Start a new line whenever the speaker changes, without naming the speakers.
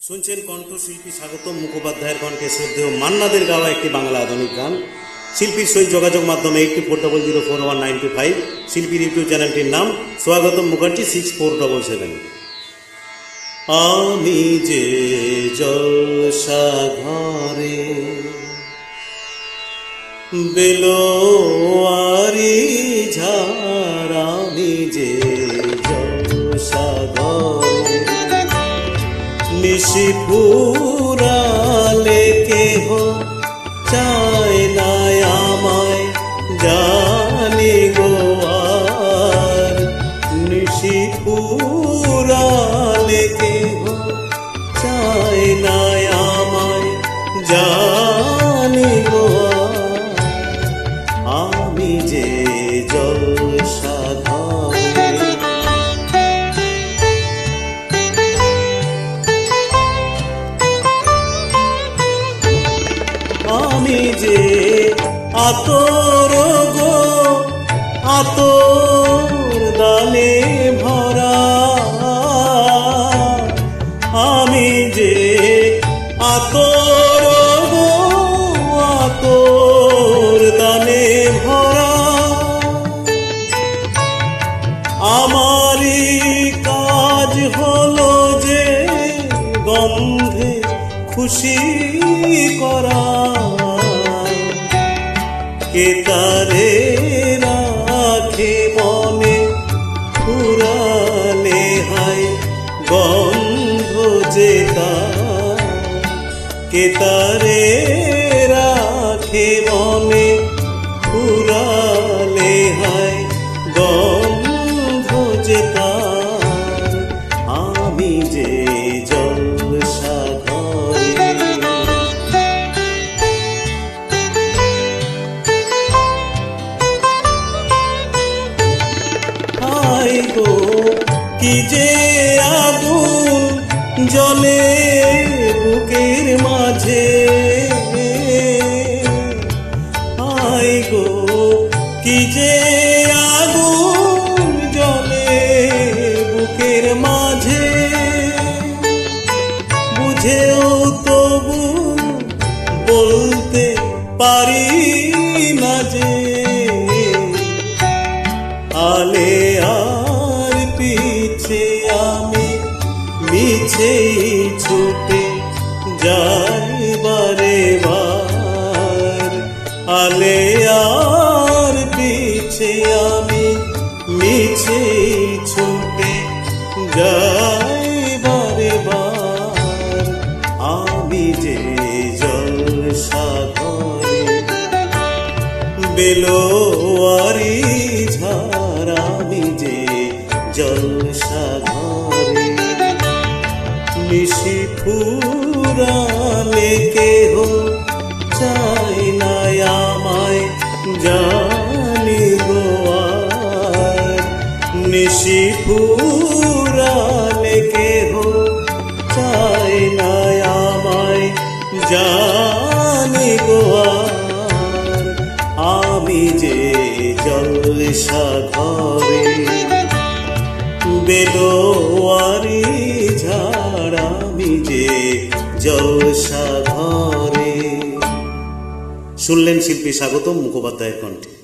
শুনছেন কণ্ঠশিল্পী স্বাগতম মুখোপাধ্যায়ের কণ্ঠে শ্রদ্ধেয় মান্নাদের গাওয়া একটি বাংলা আধুনিক গান। শিল্পীর সহিত যোগাযোগ মাধ্যমে eighty four double zero four one nine two five শিল্পীর ইউটিউব চ্যানেলটির নাম স্বাগতম Mukherjee six four double seven আমি যে জলসা ঘরে বেলোয়ারি নিশি পুরালে কেহ চায় না। যে আতর গো, আতর দানে ভরা। আমি যে আতর গো, আতর দানে ভরা। আমারই কাজ হলো যে গন্ধে খুশি করা। কে তারে রাখে মনে। পুরালে হায় গন্ধ যে কে তারে রাখে মনে। যে আগুন জলে বুকের মাঝে। হাই গো, কি যে আগুন জলে বুকের মাঝে। বুঝেও তবু বলতে পারি যে, আলে মিছেই ছুটে যাই বারে বার। আলে আর পিছে আমি মিছেই ছুটে যাই বারে বার। আমি যে জলসা ঘরে বেলোয়ারি ঝাড়, আমি যে জলসা ঘরে ফুরালে কেহ চাই না আমায় জানি গোয়ার নিশি ফুরালে কেহ চাই না আমায় জানি গোয়ার আমি যে জলসা ঘরে বেলোয়ারি জলসা ঘরে শুনলেন শিল্পী স্বাগতম মুখোপাধ্যায়ের কণ্ঠে।